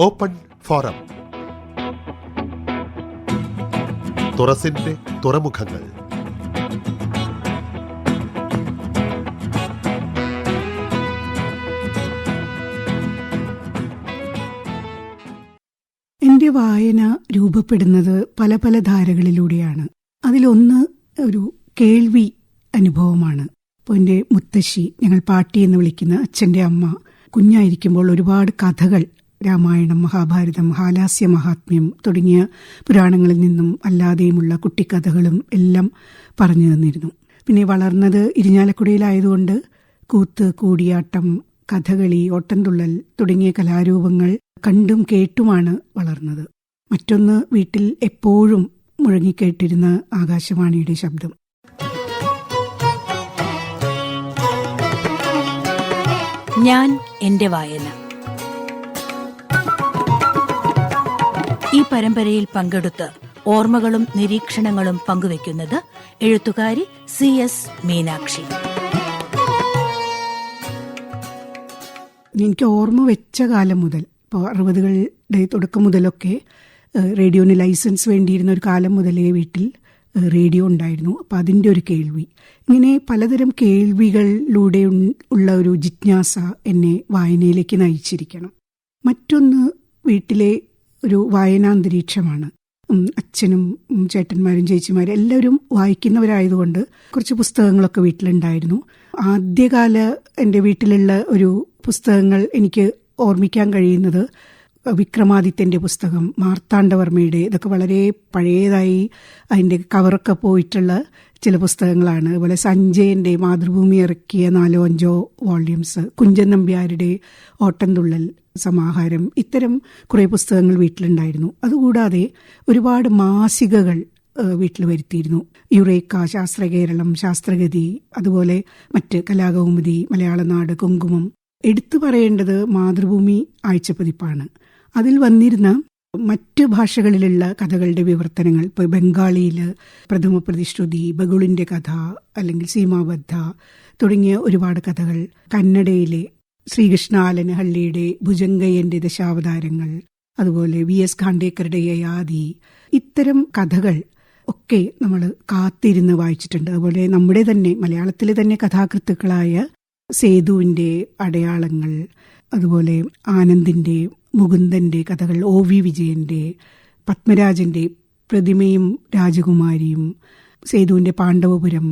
Open forum. തുറസിന്റെ തുറമുഖങ്ങൾ. എന്റെ വായന രൂപപ്പെടുന്നത് പല പല ധാരകളിലൂടെയാണ്. അതിലൊന്ന് ഒരു കേൾവി അനുഭവമാണ്. ഇപ്പോൾ എന്റെ മുത്തശ്ശി ഞങ്ങൾ പാട്ടി എന്ന് വിളിക്കുന്ന അച്ഛന്റെ അമ്മ കുഞ്ഞായിരിക്കുമ്പോൾ ഒരുപാട് കഥകൾ രാമായണം മഹാഭാരതം ഹാലാസ്യ മഹാത്മ്യം തുടങ്ങിയ പുരാണങ്ങളിൽ നിന്നും അല്ലാതെയുമുള്ള കുട്ടിക്കഥകളും എല്ലാം പറഞ്ഞു തന്നിരുന്നു. പിന്നെ വളർന്നത് ഇരിഞ്ഞാലക്കുടയിലായതുകൊണ്ട് കൂത്ത് കൂടിയാട്ടം കഥകളി ഓട്ടംതുള്ളൽ തുടങ്ങിയ കലാരൂപങ്ങൾ കണ്ടും കേട്ടുമാണ് വളർന്നത്. മറ്റൊന്ന് വീട്ടിൽ എപ്പോഴും മുഴങ്ങിക്കേട്ടിരുന്ന ആകാശവാണിയുടെ ശബ്ദം. ഞാൻ എന്റെ വായന. ഈ പരമ്പരയിൽ പങ്കെടുത്ത് ഓർമ്മകളും നിരീക്ഷണങ്ങളും പങ്കുവെക്കുന്നത് എഴുത്തുകാരി സി എസ് മീനാക്ഷി. എനിക്ക് ഓർമ്മ വെച്ച കാലം മുതൽ ഇപ്പോൾ അറുപതുകളുടെ തുടക്കം മുതലൊക്കെ റേഡിയോന് ലൈസൻസ് വേണ്ടിയിരുന്ന ഒരു കാലം മുതലേ വീട്ടിൽ റേഡിയോ ഉണ്ടായിരുന്നു. അപ്പം അതിന്റെ ഒരു കേൾവി. ഇങ്ങനെ പലതരം കേൾവികളിലൂടെ ഉള്ള ഒരു ജിജ്ഞാസ എന്നെ വായനയിലേക്ക് നയിച്ചിരിക്കണം. മറ്റൊന്ന് വീട്ടിലെ ഒരു വായനാന്തരീക്ഷമാണ്. അച്ഛനും ചേട്ടന്മാരും ചേച്ചിമാരും എല്ലാവരും വായിക്കുന്നവരായതുകൊണ്ട് കുറച്ച് പുസ്തകങ്ങളൊക്കെ വീട്ടിലുണ്ടായിരുന്നു. ആദ്യകാല എന്റെ വീട്ടിലുള്ള ഒരു പുസ്തകങ്ങൾ എനിക്ക് ഓർമ്മിക്കാൻ കഴിയുന്നത് വിക്രമാദിത്യന്റെ പുസ്തകം മാർത്താണ്ഡവർമ്മയുടെ ഇതൊക്കെ വളരെ പഴയതായി അതിന്റെ കവറൊക്കെ പോയിട്ടുള്ള ചില പുസ്തകങ്ങളാണ്. അതുപോലെ സഞ്ജയന്റെ മാതൃഭൂമി ഇറക്കിയ നാലോ അഞ്ചോ വോള്യൂംസ് കുഞ്ചൻ നമ്പ്യാരുടെ ഓട്ടംതുള്ളൽ സമാഹാരം ഇത്തരം കുറേ പുസ്തകങ്ങൾ വീട്ടിലുണ്ടായിരുന്നു. അതുകൂടാതെ ഒരുപാട് മാസികകൾ വീട്ടിൽ വരുത്തിയിരുന്നു. യുറേക്ക ശാസ്ത്ര കേരളം ശാസ്ത്രഗതി അതുപോലെ മറ്റ് കലാകൗമുദി മലയാളനാട് കുങ്കുമം. എടുത്തു പറയേണ്ടത് മാതൃഭൂമി ആഴ്ചപ്പതിപ്പാണ്. അതിൽ വന്നിരുന്ന മറ്റ് ഭാഷകളിലുള്ള കഥകളുടെ വിവർത്തനങ്ങൾ ഇപ്പോൾ ബംഗാളിയിൽ പ്രഥമ പ്രതിശ്രുതി ബഗുളിന്റെ കഥ അല്ലെങ്കിൽ സീമാബദ്ധ തുടങ്ങിയ ഒരുപാട് കഥകൾ കന്നഡയിലെ ശ്രീകൃഷ്ണ ആലനഹള്ളിയുടെ ഭുജങ്കയ്യന്റെ ദശാവതാരങ്ങൾ അതുപോലെ വി എസ് ഖാണ്ടേക്കറുടെ യയാതി ഇത്തരം കഥകൾ ഒക്കെ നമ്മൾ കാത്തിരുന്ന് വായിച്ചിട്ടുണ്ട്. അതുപോലെ നമ്മുടെ തന്നെ മലയാളത്തിലെ തന്നെ കഥാകൃത്തുക്കളായ സേതുവിന്റെ അടയാളങ്ങൾ അതുപോലെ ആനന്ദിന്റെ മുകുന്ദന്റെ കഥകൾ ഒ വി വിജയന്റെ പത്മരാജന്റെ പ്രതിമയും രാജകുമാരിയും സേതുവിന്റെ പാണ്ഡവപുരം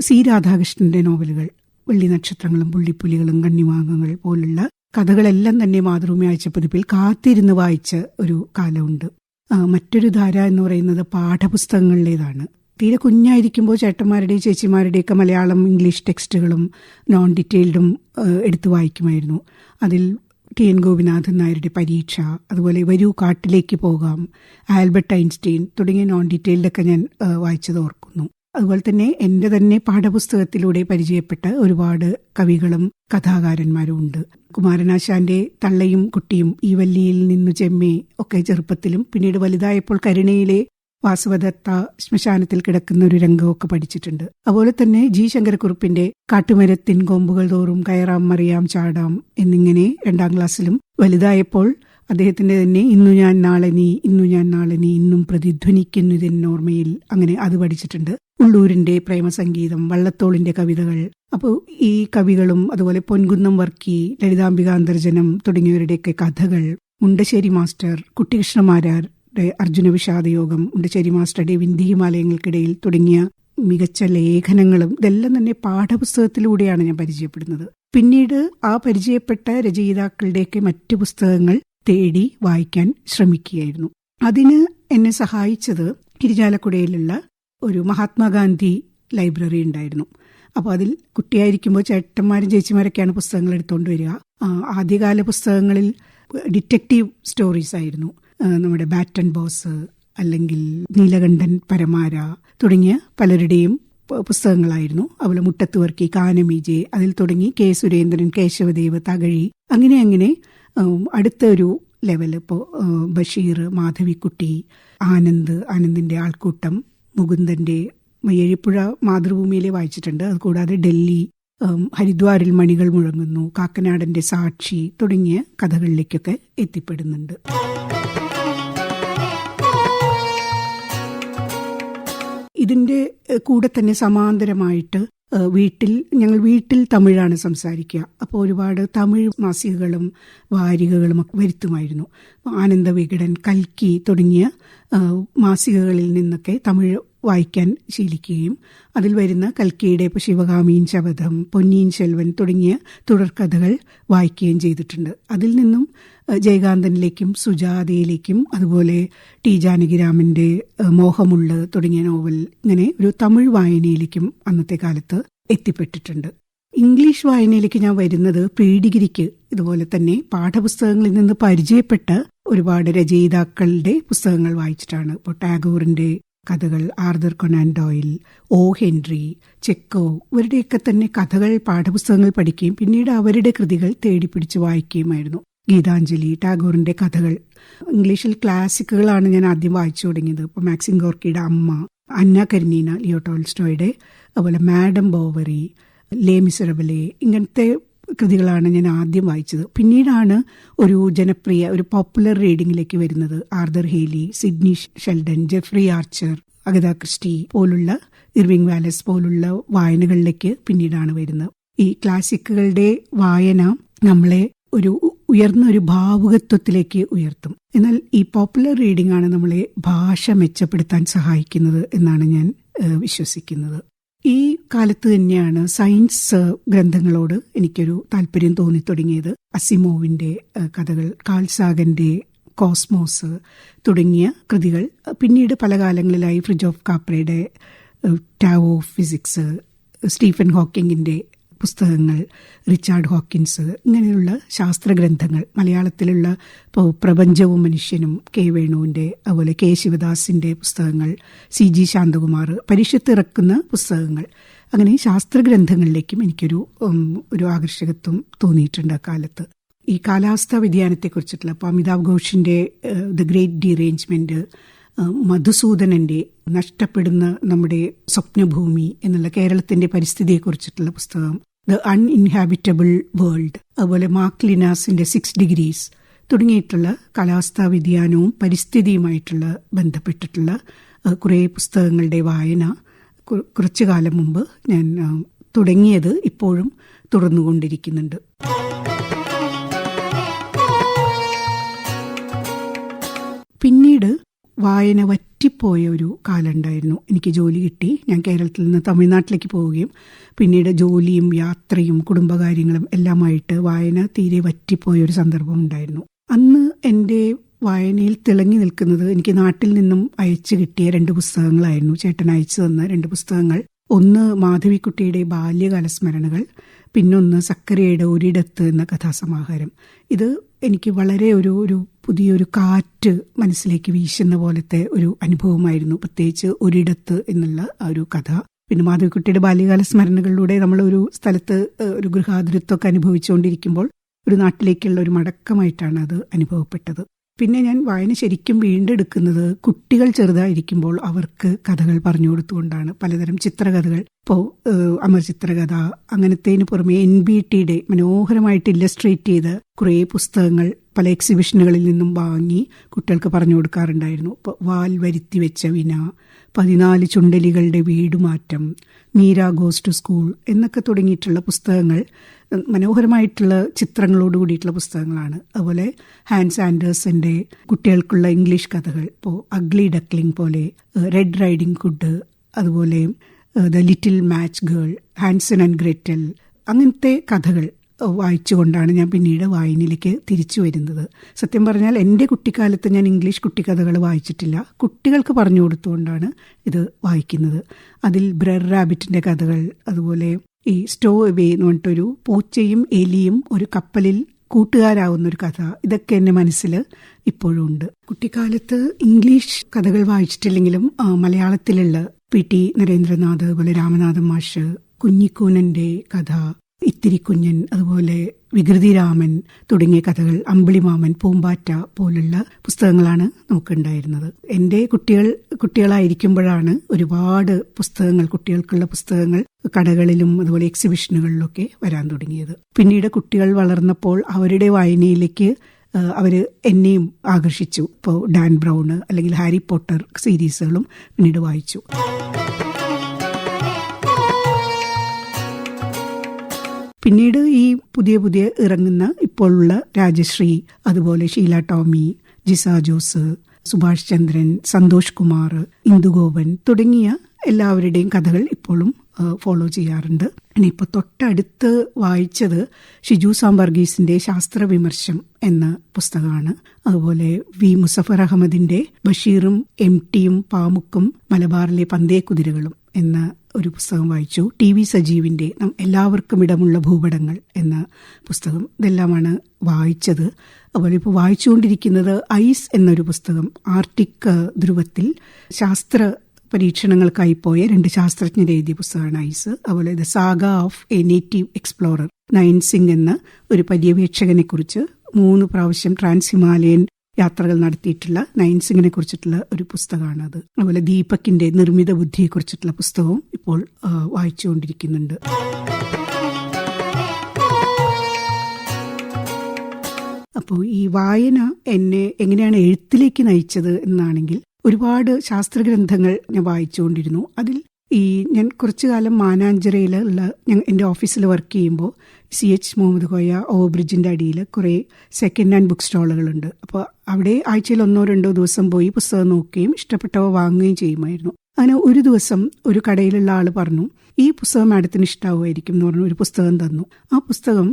സി രാധാകൃഷ്ണന്റെ നോവലുകൾ വെള്ളി നക്ഷത്രങ്ങളും പുള്ളിപ്പുലികളും കണ്ണിമാങ്ങകൾ പോലുള്ള കഥകളെല്ലാം തന്നെ മാതൃഭൂമി ആഴ്ചപ്പതിപ്പിൽ കാത്തിരുന്ന് വായിച്ച ഒരു കാലമുണ്ട്. മറ്റൊരു ധാര എന്ന് പറയുന്നത് പാഠപുസ്തകങ്ങളിലേതാണ് തീരെ കുഞ്ഞായിരിക്കുമ്പോൾ ചേട്ടന്മാരുടെയും ചേച്ചിമാരുടെയൊക്കെ മലയാളം ഇംഗ്ലീഷ് ടെക്സ്റ്റുകളും നോൺ ഡീറ്റെയിൽഡും എടുത്തു വായിക്കുമായിരുന്നു. അതിൽ ടി എൻ ഗോപിനാഥൻ നായരുടെ പരീക്ഷ അതുപോലെ വരൂ കാട്ടിലേക്ക് പോകാം ആൽബർട്ട് ഐൻസ്റ്റീൻ തുടങ്ങിയ നോൺ ഡീറ്റെയിൽഡൊക്കെ ഞാൻ വായിച്ചത് ഓർക്കുന്നു. അതുപോലെ തന്നെ എന്റെ തന്നെ പാഠപുസ്തകത്തിലൂടെ പരിചയപ്പെട്ട ഒരുപാട് കവികളും കഥാകാരന്മാരും ഉണ്ട്. കുമാരനാശാന്റെ തള്ളയും കുട്ടിയും ഈ വല്ലിയിൽ നിന്ന് ചെമ്മേ ഒക്കെ ചെറുപ്പത്തിലും പിന്നീട് വലുതായപ്പോൾ കരുണയിലെ വാസവദത്ത ശ്മശാനത്തിൽ കിടക്കുന്ന ഒരു രംഗമൊക്കെ പഠിച്ചിട്ടുണ്ട്. അതുപോലെ തന്നെ ജി ശങ്കരക്കുറുപ്പിന്റെ കാട്ടുമരത്തിൻ കൊമ്പുകൾ തോറും കയറാം മറിയാം ചാടാം എന്നിങ്ങനെ രണ്ടാം ക്ലാസ്സിലും വലുതായപ്പോൾ അദ്ദേഹത്തിന്റെ തന്നെ ഇന്നു ഞാൻ നാളെ നീ ഇന്നു ഞാൻ നാളെ നീ ഇന്നും പ്രതിധ്വനിക്കുന്നു ഓർമ്മയിൽ അങ്ങനെ അത് പഠിച്ചിട്ടുണ്ട്. ഉള്ളൂരിന്റെ പ്രേമസംഗീതം വള്ളത്തോളിന്റെ കവിതകൾ അപ്പോൾ ഈ കവികളും അതുപോലെ പൊൻകുന്നം വർക്കി ലളിതാംബിക അന്തർജനം തുടങ്ങിയവരുടെയൊക്കെ കഥകൾ മുണ്ടശ്ശേരി മാസ്റ്റർ കുട്ടികൃഷ്ണമാരാരുടെ അർജുന വിഷാദയോഗം മുണ്ടശ്ശേരി മാസ്റ്ററുടെ വിന്ധ്യ ഹിമാലയങ്ങൾക്കിടയിൽ തുടങ്ങിയ മികച്ച ലേഖനങ്ങളും ഇതെല്ലാം തന്നെ പാഠപുസ്തകത്തിലൂടെയാണ് ഞാൻ പരിചയപ്പെടുന്നത്. പിന്നീട് ആ പരിചയപ്പെട്ട രചയിതാക്കളുടെയൊക്കെ മറ്റു പുസ്തകങ്ങൾ തേടി വായിക്കാൻ ശ്രമിക്കുകയായിരുന്നു. അതിന് എന്നെ സഹായിച്ചത് തിരിചാലക്കുടയിലുള്ള ഒരു മഹാത്മാഗാന്ധി ലൈബ്രറി ഉണ്ടായിരുന്നു. അപ്പോൾ അതിൽ കുട്ടിയായിരിക്കുമ്പോൾ ചേട്ടന്മാരും ചേച്ചിമാരൊക്കെയാണ് പുസ്തകങ്ങൾ എടുത്തുകൊണ്ട് വരിക. ആദ്യകാല പുസ്തകങ്ങളിൽ ഡിറ്റക്റ്റീവ് സ്റ്റോറീസ് ആയിരുന്നു നമ്മുടെ ബാറ്റൺ ബോസ് അല്ലെങ്കിൽ നീലകണ്ഠൻ പരമാര തുടങ്ങിയ പലരുടെയും പുസ്തകങ്ങളായിരുന്നു. അതുപോലെ മുട്ടത്തുവർക്കി കാനമീജെ അതിൽ തുടങ്ങി കെ സുരേന്ദ്രൻ കേശവദേവ് തകഴി അങ്ങനെ അങ്ങനെ അടുത്ത ഒരു ലെവൽ ഇപ്പോൾ ബഷീർ മാധവിക്കുട്ടി ആനന്ദ് ആനന്ദിന്റെ ആൾക്കൂട്ടം മുകുന്ദന്റെ എഴിപ്പുഴ മാതൃഭൂമിയിലെ വായിച്ചിട്ടുണ്ട്. അതുകൂടാതെ ഡൽഹി ഹരിദ്വാറിൽ മണികൾ മുഴങ്ങുന്നു കാക്കനാടന്റെ സാക്ഷി തുടങ്ങിയ കഥകളിലേക്കൊക്കെ എത്തിപ്പെടുന്നുണ്ട്. ഇതിന്റെ കൂടെ തന്നെ സമാന്തരമായിട്ട് വീട്ടിൽ ഞങ്ങൾ വീട്ടിൽ തമിഴാണ് സംസാരിക്കുക. അപ്പോൾ ഒരുപാട് തമിഴ് മാസികകളും വാരികകളും ഒക്കെ വരുത്തുമായിരുന്നു. ആനന്ദ വികടൻ കൽക്കി തുടങ്ങിയ മാസികകളിൽ നിന്നൊക്കെ തമിഴ് വായിക്കാൻ ശീലിക്കുകയും അതിൽ വരുന്ന കൽക്കിയുടെ ഇപ്പോൾ ശിവകാമീൻ ശബദം പൊന്നിയിൻ ശെൽവൻ തുടങ്ങിയ തുടർക്കഥകൾ വായിക്കുകയും ചെയ്തിട്ടുണ്ട്. അതിൽ നിന്നും ജയകാന്തനിലേക്കും സുജാതയിലേക്കും അതുപോലെ ടി ജാനകിരാമന്റെ മോഹമുള്ള തുടങ്ങിയ നോവൽ ഇങ്ങനെ ഒരു തമിഴ് വായനയിലേക്കും അന്നത്തെ കാലത്ത് എത്തിപ്പെട്ടിട്ടുണ്ട്. ഇംഗ്ലീഷ് വായനയിലേക്ക് ഞാൻ വരുന്നത് പ്രീ ഡിഗ്രിക്ക് ഇതുപോലെ തന്നെ പാഠപുസ്തകങ്ങളിൽ നിന്ന് പരിചയപ്പെട്ട ഒരുപാട് രചയിതാക്കളുടെ പുസ്തകങ്ങൾ വായിച്ചിട്ടാണ്. ഇപ്പോൾ ടാഗോറിന്റെ കഥകൾ Arthur Conan Doyle O Henry Chekhov ഇവരുടെയൊക്കെ തന്നെ കഥകൾ പാഠപുസ്തകങ്ങൾ പഠിക്കുകയും പിന്നീട് അവരുടെ കൃതികൾ തേടിപ്പിടിച്ച് വായിക്കുകയുമായിരുന്നു. ഗീതാഞ്ജലി ടാഗോറിന്റെ കഥകൾ. ഇംഗ്ലീഷിൽ ക്ലാസിക്കുകളാണ് ഞാൻ ആദ്യം വായിച്ചു തുടങ്ങിയത്. ഇപ്പോൾ മാക്സിം ഗോർക്കിയുടെ അമ്മ അന്ന കരിനീന ലിയോ ടോൾസ്റ്റോയുടെ അതുപോലെ മാഡം ബോവറി ലേ മിസറബലെ ഇങ്ങനത്തെ കൃതികളാണ് ഞാൻ ആദ്യം വായിച്ചത്. പിന്നീടാണ് ഒരു ജനപ്രിയ ഒരു പോപ്പുലർ റീഡിങ്ങിലേക്ക് വരുന്നത്. Arthur Hailey Sidney Sheldon Jeffrey Archer Agatha Christie പോലുള്ള ഇർവിംഗ് വാലസ് പോലുള്ള വായനകളിലേക്ക് പിന്നീടാണ് വരുന്നത്. ഈ ക്ലാസിക്കുകളുടെ വായന നമ്മളെ ഒരു ഉയർന്ന ഒരു ഭാവുകത്വത്തിലേക്ക് ഉയർത്തും. എന്നാൽ ഈ പോപ്പുലർ റീഡിംഗ് ആണ് നമ്മളെ ഭാഷ മെച്ചപ്പെടുത്താൻ സഹായിക്കുന്നത് എന്നാണ് ഞാൻ വിശ്വസിക്കുന്നത്. ഈ കാലത്ത് തന്നെയാണ് സയൻസ് ഗ്രന്ഥങ്ങളോട് എനിക്കൊരു താല്പര്യം തോന്നി തുടങ്ങിയത് അസിമോവിന്റെ കഥകൾ കാൾസാഗന്റെ കോസ്മോസ് തുടങ്ങിയ കൃതികൾ. പിന്നീട് പല കാലങ്ങളിലായി ഫ്രിഡ്ജ് ഓഫ് കാപ്രയുടെ ടാവോ ഫിസിക്സ് സ്റ്റീഫൻ ഹോക്കിങ്ങിന്റെ പുസ്തകങ്ങൾ റിച്ചാർഡ് ഹോക്കിൻസ് ഇങ്ങനെയുള്ള ശാസ്ത്രഗ്രന്ഥങ്ങൾ മലയാളത്തിലുള്ള ഇപ്പോൾ പ്രപഞ്ചവും മനുഷ്യനും കെ വേണുവിന്റെ അതുപോലെ കെ ശിവദാസിന്റെ പുസ്തകങ്ങൾ സി ജി ശാന്തകുമാർ പരിഷത്തിറക്കുന്ന പുസ്തകങ്ങൾ. അങ്ങനെ ശാസ്ത്രഗ്രന്ഥങ്ങളിലേക്കും എനിക്കൊരു ഒരു ആകർഷകത്വം തോന്നിയിട്ടുണ്ട് അക്കാലത്ത് ഈ കാലാവസ്ഥാ വ്യതിയാനത്തെക്കുറിച്ചിട്ടുള്ള ഇപ്പോൾ അമിതാഭ് ഘോഷിന്റെ ദ ഗ്രേറ്റ് ഡിറേഞ്ച്മെന്റ് മധുസൂദനന്റെ നഷ്ടപ്പെടുന്ന നമ്മുടെ സ്വപ്നഭൂമി എന്നുള്ള കേരളത്തിന്റെ പരിസ്ഥിതിയെക്കുറിച്ചിട്ടുള്ള പുസ്തകം ദ അൺഇൻഹാബിറ്റബിൾ വേൾഡ് അതുപോലെ മാർക്ക് ലിനാസിന്റെ സിക്സ് ഡിഗ്രീസ് തുടങ്ങിയിട്ടുള്ള കാലാവസ്ഥാ വ്യതിയാനവും പരിസ്ഥിതിയുമായിട്ടുള്ള ബന്ധപ്പെട്ടിട്ടുള്ള കുറേ പുസ്തകങ്ങളുടെ വായന കുറച്ചു കാലം മുമ്പ് ഞാൻ തുടങ്ങിയത് ഇപ്പോഴും തുടർന്നുകൊണ്ടിരിക്കുന്നുണ്ട്. പിന്നീട് വായന വറ്റിപ്പോയ ഒരു കാലമുണ്ടായിരുന്നു. എനിക്ക് ജോലി കിട്ടി. ഞാൻ കേരളത്തിൽ നിന്ന് തമിഴ്നാട്ടിലേക്ക് പോവുകയും പിന്നീട് ജോലിയും യാത്രയും കുടുംബകാര്യങ്ങളും എല്ലാമായിട്ട് വായന തീരെ വറ്റിപ്പോയ ഒരു സന്ദർഭം ഉണ്ടായിരുന്നു. അന്ന് എന്റെ വായനയിൽ തിളങ്ങി നിൽക്കുന്നത് എനിക്ക് നാട്ടിൽ നിന്നും അയച്ചു കിട്ടിയ രണ്ട് പുസ്തകങ്ങളായിരുന്നു. ചേട്ടൻ അയച്ചു തന്ന രണ്ട് പുസ്തകങ്ങൾ. ഒന്ന് മാധവിക്കുട്ടിയുടെ ബാല്യകാല സ്മരണകൾ പിന്നൊന്ന് സക്കരയുടെ ഒരിടത്ത് എന്ന കഥാസമാഹാരം. ഇത് എനിക്ക് വളരെ ഒരു ഒരു പുതിയൊരു കാറ്റ് മനസ്സിലേക്ക് വീശുന്ന പോലത്തെ ഒരു അനുഭവമായിരുന്നു. പ്രത്യേകിച്ച് ഒരിടത്ത് എന്നുള്ള ആ ഒരു കഥ. പിന്നെ മാധവിക്കുട്ടിയുടെ ബാല്യകാല സ്മരണകളിലൂടെ നമ്മൾ ഒരു സ്ഥലത്ത് ഒരു ഗൃഹാതുരത്വമൊക്കെ അനുഭവിച്ചുകൊണ്ടിരിക്കുമ്പോൾ ഒരു നാട്ടിലേക്കുള്ള ഒരു മടക്കമായിട്ടാണ് അത് അനുഭവപ്പെട്ടത്. പിന്നെ ഞാൻ വായന ശരിക്കും വീണ്ടെടുക്കുന്നത് കുട്ടികൾ ചെറുതായിരിക്കുമ്പോൾ അവർക്ക് കഥകൾ പറഞ്ഞു കൊടുത്തുകൊണ്ടാണ്. പലതരം ചിത്രകഥകൾ. ഇപ്പോൾ അമർ ചിത്രകഥ അങ്ങനത്തേന് പുറമെ എൻ ബി ടിയുടെ മനോഹരമായിട്ട് ഇല്ലസ്ട്രേറ്റ് ചെയ്ത കുറേ പുസ്തകങ്ങൾ പല എക്സിബിഷനുകളിൽ നിന്നും വാങ്ങി കുട്ടികൾക്ക് പറഞ്ഞു കൊടുക്കാറുണ്ടായിരുന്നു. ഇപ്പോൾ വാൽ വരുത്തി വെച്ച വിന പതിനാല് ചുണ്ടലികളുടെ വീടുമാറ്റം മീര ഗോസ് ടു സ്കൂൾ എന്നൊക്കെ തുടങ്ങിയിട്ടുള്ള പുസ്തകങ്ങൾ മനോഹരമായിട്ടുള്ള ചിത്രങ്ങളോട് കൂടിയിട്ടുള്ള പുസ്തകങ്ങളാണ്. അതുപോലെ ഹാൻസ് ആൻഡേഴ്സന്റെ കുട്ടികൾക്കുള്ള ഇംഗ്ലീഷ് കഥകൾ ഇപ്പോൾ അഗ്ലി ഡക്ലിംഗ് പോലെ റെഡ് റൈഡിംഗ് ഹുഡ് അതുപോലെ the little match girl Hansel and Gretel അങ്ങനത്തെ കഥകൾ വായിച്ചുകൊണ്ടാണ് ഞാൻ പിന്നീട് വായനയിലേക്ക് തിരിച്ചു വരുന്നത്. സത്യം പറഞ്ഞാൽ എന്റെ കുട്ടിക്കാലത്ത് ഞാൻ ഇംഗ്ലീഷ് കുട്ടിക്കഥകൾ വായിച്ചിട്ടില്ല. കുട്ടികൾക്ക് പറഞ്ഞു കൊടുത്തുകൊണ്ടാണ് ഇത് വായിക്കുന്നത്. അതിൽ ബ്രർ റാബിറ്റിന്റെ കഥകൾ അതുപോലെ ഈ സ്റ്റോ എവേ എന്ന് പറഞ്ഞിട്ടൊരു പൂച്ചയും എലിയും ഒരു കപ്പലിൽ കൂട്ടുകാരാവുന്ന ഒരു കഥ. ഇതൊക്കെ എന്റെ മനസ്സിൽ ഇപ്പോഴും ഉണ്ട്. കുട്ടിക്കാലത്ത് ഇംഗ്ലീഷ് കഥകൾ വായിച്ചിട്ടില്ലെങ്കിലും മലയാളത്തിലുള്ള പി ടി നരേന്ദ്രനാഥ് അതുപോലെ രാമനാഥൻ മാഷ് കുഞ്ഞിക്കൂനന്റെ കഥ ഇത്തിരി കുഞ്ഞൻ അതുപോലെ വികൃതിരാമൻ തുടങ്ങിയ കഥകൾ അമ്പിളിമാമൻ പൂമ്പാറ്റ പോലുള്ള പുസ്തകങ്ങളാണ് നമുക്കുണ്ടായിരുന്നത്. എന്റെ കുട്ടികൾ കുട്ടികളായിരിക്കുമ്പോഴാണ് ഒരുപാട് പുസ്തകങ്ങൾ കുട്ടികൾക്കുള്ള പുസ്തകങ്ങൾ കടകളിലും അതുപോലെ എക്സിബിഷനുകളിലൊക്കെ വരാൻ തുടങ്ങിയത്. പിന്നീട് കുട്ടികൾ വളർന്നപ്പോൾ അവരുടെ വായനയിലേക്ക് അവർ എന്നെയും ആകർഷിച്ചു. ഇപ്പോൾ ഡാൻ ബ്രൗണ് അല്ലെങ്കിൽ ഹാരി പോട്ടർ സീരീസുകളും പിന്നീട് വായിച്ചു. പിന്നീട് ഈ പുതിയ പുതിയ ഇറങ്ങുന്ന ഇപ്പോഴുള്ള രാജശ്രീ അതുപോലെ ഷീല ടോമി ജിസ ജോസ് സുഭാഷ് ചന്ദ്രൻ സന്തോഷ് കുമാർ ഇന്ദുഗോപൻ തുടങ്ങിയ എല്ലാവരുടെയും കഥകൾ ഇപ്പോഴും ഫോളോ ചെയ്യാറുണ്ട്. ഇനിയിപ്പോൾ തൊട്ടടുത്ത് വായിച്ചത് ഷിജു സാംബർഗീസിന്റെ ശാസ്ത്ര വിമർശം എന്ന പുസ്തകമാണ്. അതുപോലെ വി മുസഫർ അഹമ്മദിന്റെ ബഷീറും എം ടിയും പാമുക്കും മലബാറിലെ പന്തേ കുതിരകളും എന്ന ഒരു പുസ്തകം വായിച്ചു. ടി വി സജീവിന്റെ നാം എല്ലാവർക്കും ഇടമുള്ള ഭൂപടങ്ങൾ എന്ന പുസ്തകം ഇതെല്ലാമാണ് വായിച്ചത്. അതുപോലെ ഇപ്പോൾ വായിച്ചുകൊണ്ടിരിക്കുന്നത് ഐസ് എന്നൊരു പുസ്തകം ആർട്ടിക് ധ്രുവത്തിൽ ശാസ്ത്ര പരീക്ഷണങ്ങൾക്കായി പോയ രണ്ട് ശാസ്ത്രജ്ഞർ എഴുതിയ പുസ്തകമാണ് ഐസ്. അതുപോലെ the saga of a native explorer Nain Singh എന്ന ഒരു പര്യവേക്ഷകനെ കുറിച്ച് മൂന്ന് പ്രാവശ്യം ട്രാൻസ് ഹിമാലയൻ യാത്രകൾ നടത്തിയിട്ടുള്ള നയൻസിങ്ങിനെ കുറിച്ചിട്ടുള്ള ഒരു പുസ്തകമാണ് അത്. അതുപോലെ ദീപക്കിന്റെ നിർമ്മിത ബുദ്ധിയെ കുറിച്ചിട്ടുള്ള പുസ്തകവും ഇപ്പോൾ വായിച്ചുകൊണ്ടിരിക്കുന്നുണ്ട്. അപ്പോൾ ഈ വായന എന്നെ എങ്ങനെയാണ് എഴുത്തിലേക്ക് നയിച്ചത് എന്നാണെങ്കിൽ ഒരുപാട് ശാസ്ത്രഗ്രന്ഥങ്ങൾ ഞാൻ വായിച്ചുകൊണ്ടിരുന്നു. അതിൽ ഈ ഞാൻ കുറച്ചു കാലം മാനാഞ്ചിറയിലുള്ള ഞാൻ എന്റെ ഓഫീസിൽ വർക്ക് ചെയ്യുമ്പോൾ C H Mohammed Koya over ഓവർബ്രിഡ്ജിന്റെ അടിയിൽ കുറേ സെക്കൻഡ് ഹാൻഡ് ബുക്ക് സ്റ്റാളുകളുണ്ട് അപ്പോൾ അവിടെ ആഴ്ചയിൽ ഒന്നോ രണ്ടോ ദിവസം പോയി പുസ്തകം നോക്കുകയും ഇഷ്ടപ്പെട്ടവ വാങ്ങുകയും ചെയ്യുമായിരുന്നു. അങ്ങനെ ഒരു ദിവസം ഒരു കടയിലുള്ള ആൾ പറഞ്ഞു ഈ പുസ്തകം മാഡത്തിന് ഇഷ്ടാവുമായിരിക്കും എന്ന് പറഞ്ഞു ഒരു പുസ്തകം തന്നു. ആ പുസ്തകം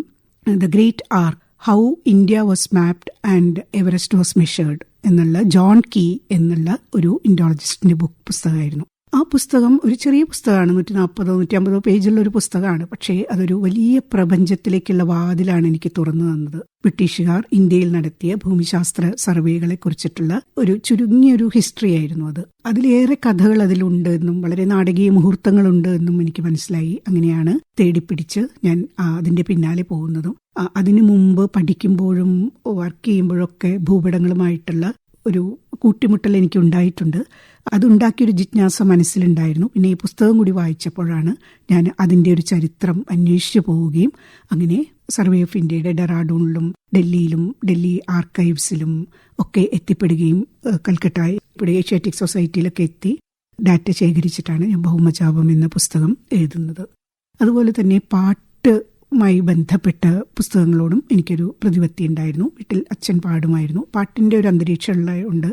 the great arc how India was mapped and Everest was measured എന്നുള്ള ജോൺ കീ എന്നുള്ള ഒരു ഇൻഡോളജിസ്റ്റിന്റെ ബുക്ക് പുസ്തകമായിരുന്നു. ആ പുസ്തകം ഒരു ചെറിയ പുസ്തകമാണ് നൂറ്റി നാൽപ്പതോ നൂറ്റി അമ്പതോ പേജുള്ള ഒരു പുസ്തകമാണ്. പക്ഷേ അതൊരു വലിയ പ്രപഞ്ചത്തിലേക്കുള്ള വാതിലാണ് എനിക്ക് തുറന്നു തന്നത്. ബ്രിട്ടീഷുകാർ ഇന്ത്യയിൽ നടത്തിയ ഭൂമിശാസ്ത്ര സർവേകളെ കുറിച്ചിട്ടുള്ള ഒരു ചുരുങ്ങിയൊരു ഹിസ്റ്ററി ആയിരുന്നു അത്. അതിലേറെ കഥകൾ അതിലുണ്ട് എന്നും വളരെ നാടകീയ മുഹൂർത്തങ്ങളുണ്ട് എന്നും എനിക്ക് മനസ്സിലായി. അങ്ങനെയാണ് തേടിപ്പിടിച്ച് ഞാൻ അതിന്റെ പിന്നാലെ പോകുന്നതും അതിനു മുമ്പ് പഠിക്കുമ്പോഴും വർക്ക് ചെയ്യുമ്പോഴൊക്കെ ഭൂപടങ്ങളുമായിട്ടുള്ള ഒരു കൂട്ടിമുട്ടൽ എനിക്ക് ഉണ്ടായിട്ടുണ്ട് അതുണ്ടാക്കിയൊരു ജിജ്ഞാസ മനസ്സിലുണ്ടായിരുന്നു. പിന്നെ ഈ പുസ്തകം കൂടി വായിച്ചപ്പോഴാണ് ഞാൻ അതിന്റെ ഒരു ചരിത്രം അന്വേഷിച്ചു പോവുകയും അങ്ങനെ സർവേ ഓഫ് ഇന്ത്യയുടെ ഡെറാഡൂണിലും ഡൽഹിയിലും ഡൽഹി ആർക്കൈവ്സിലും ഒക്കെ എത്തിപ്പെടുകയും കൽക്കട്ട ഇവിടെ ഏഷ്യാറ്റിക് സൊസൈറ്റിയിലൊക്കെ എത്തി ഡാറ്റ ശേഖരിച്ചിട്ടാണ് ഞാൻ ബഹുമചാപം എന്ന പുസ്തകം എഴുതുന്നത്. അതുപോലെ തന്നെ പാട്ടുമായി ബന്ധപ്പെട്ട പുസ്തകങ്ങളോടും എനിക്കൊരു പ്രതിപത്തി ഉണ്ടായിരുന്നു വീട്ടിൽ അച്ഛൻ പാടുമായിരുന്നു. പാട്ടിന്റെ ഒരു അന്തരീക്ഷമുള്ള ഉണ്ട്.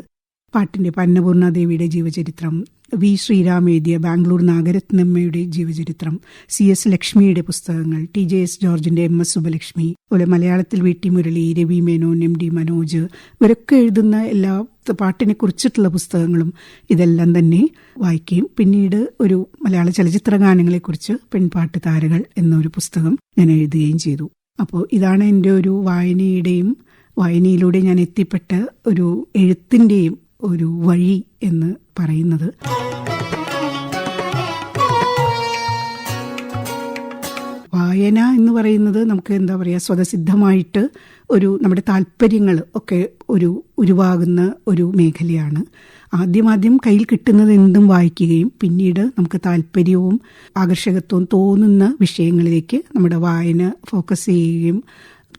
പാട്ടിന്റെ പന്നപൂർണ ദേവിയുടെ ജീവചരിത്രം വി ശ്രീരാം എഴുതിയ ബാംഗ്ലൂർ നാഗരത്നമ്മയുടെ ജീവചരിത്രം സി എസ് ലക്ഷ്മിയുടെ പുസ്തകങ്ങൾ ടി ജെ എസ് ജോർജിന്റെ എം എസ് സുബലക്ഷ്മി അതുപോലെ മലയാളത്തിൽ V T Murali Ravi Menon M D Manoj ഇവരൊക്കെ എഴുതുന്ന എല്ലാ പാട്ടിനെ കുറിച്ചിട്ടുള്ള പുസ്തകങ്ങളും ഇതെല്ലാം തന്നെ വായിക്കുകയും പിന്നീട് ഒരു മലയാള ചലച്ചിത്ര ഗാനങ്ങളെ കുറിച്ച് പെൺപാട്ട് താരകൾ എന്നൊരു പുസ്തകം ഞാൻ എഴുതുകയും ചെയ്തു. അപ്പോൾ ഇതാണ് എന്റെ ഒരു വായനയുടെയും വായനയിലൂടെ ഞാൻ എത്തിപ്പെട്ട ഒരു എഴുത്തിന്റെയും ഒരു വഴി എന്ന് പറയുന്നത്. വായന എന്ന് പറയുന്നത് നമുക്ക് എന്താ പറയുക സ്വതസിദ്ധമായിട്ട് ഒരു നമ്മുടെ താല്പര്യങ്ങൾ ഒക്കെ ഒരു ഉരുവാകുന്ന ഒരു മേഖലയാണ്. ആദ്യമാദ്യം കയ്യിൽ കിട്ടുന്നത് എന്തും വായിക്കുകയും പിന്നീട് നമുക്ക് താല്പര്യവും ആകർഷകത്വവും തോന്നുന്ന വിഷയങ്ങളിലേക്ക് നമ്മുടെ വായന ഫോക്കസ് ചെയ്യുകയും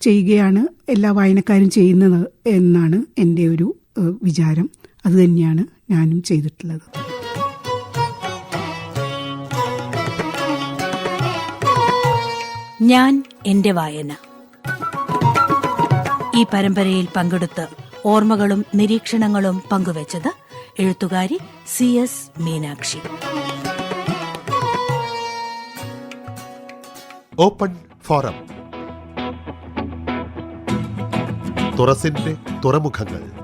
ചെയ്യുകയാണ് എല്ലാ വായനക്കാരും ചെയ്യുന്നത് എന്നാണ് എന്റെ ഒരു വിചാരം. അതുതന്നെയാണ് ഞാനും ചെയ്തിട്ടുള്ളത്. ഞാൻ എന്റെ വായന. ഈ പരമ്പരയിൽ പങ്കെടുത്ത് ഓർമ്മകളും നിരീക്ഷണങ്ങളും പങ്കുവച്ചത് എഴുത്തുകാരി C S Meenakshi. Open forum. തുറസിന്റെ തുറമുഖങ്ങൾ.